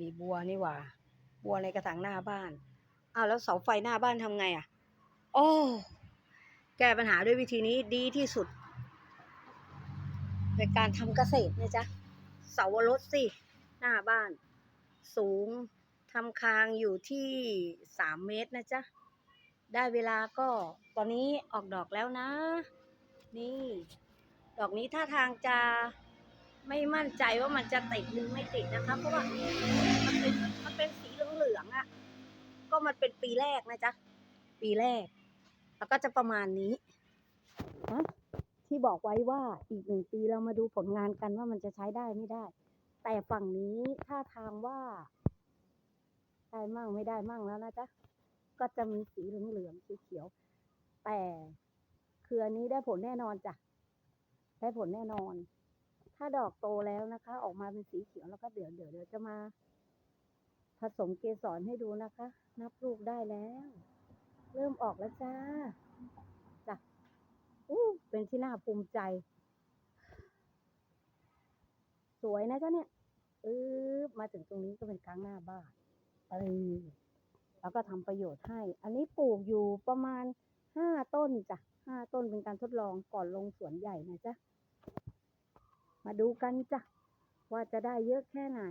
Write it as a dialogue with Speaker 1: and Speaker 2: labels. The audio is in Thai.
Speaker 1: มีบัวนี่หว่า บัวในกระถางหน้าบ้านอ้าวแล้วเสาไฟหน้าบ้านทำไงอะ โอ้แก้ปัญหาด้วยวิธีนี้ดีที่สุดในการทำเกษตรนะจ๊ะเสารถสิ หน้าบ้าน สูงทำคางอยู่ที่สามเมตรนะจ๊ะได้เวลาก็ตอนนี้ออกดอกแล้วนะ นี่ ดอกนี้ท่าทางจะ มั่นใจว่ามันจะติดหรือไม่ติดนะคะ เพราะว่ามันเป็นมันเป็นสีเหลืองๆอะ่ะ ก็มันเป็นปีแรกนะจ๊ะ ปีแรก แล้วก็จะประมาณนี้นะที่บอกไว้ว่าอีกหนึ่งปีเรามาดูผลงานกันว่ามันจะใช้ได้ไม่ได้ แต่ฝั่งนี้ท่าทางว่าได้มั่งไม่ได้มั่งแล้วนะจ๊ะ ก็จะมีสีเหลืองๆสีเขียว แต่คืออันนี้ได้ผลแน่นอนจ้ะ ได้ผลแน่นอน ถ้าดอกโตแล้วนะคะ ออกมาเป็นสีเขียวแล้วก็เดี๋ยวเดี๋ยวเดี๋ยวจะมาผสมเกสรให้ดูนะคะ นับลูกได้แล้ว เริ่มออกแล้วจ้าจ้ะอู้เป็นที่น่าภูมิใจ สวยนะจ๊ะเนี่ยเออมาถึงตรงนี้ก็เป็นกลางหน้าบ้านเออแล้วก็ทำประโยชน์ให้ อันนี้ปลูกอยู่ประมาณห้าต้นจ้ะห้าต้นเป็นการทดลองก่อนลงสวนใหญ่นะจ๊ะ มาดูกันจ้ะว่าจะได้เยอะแค่ไหน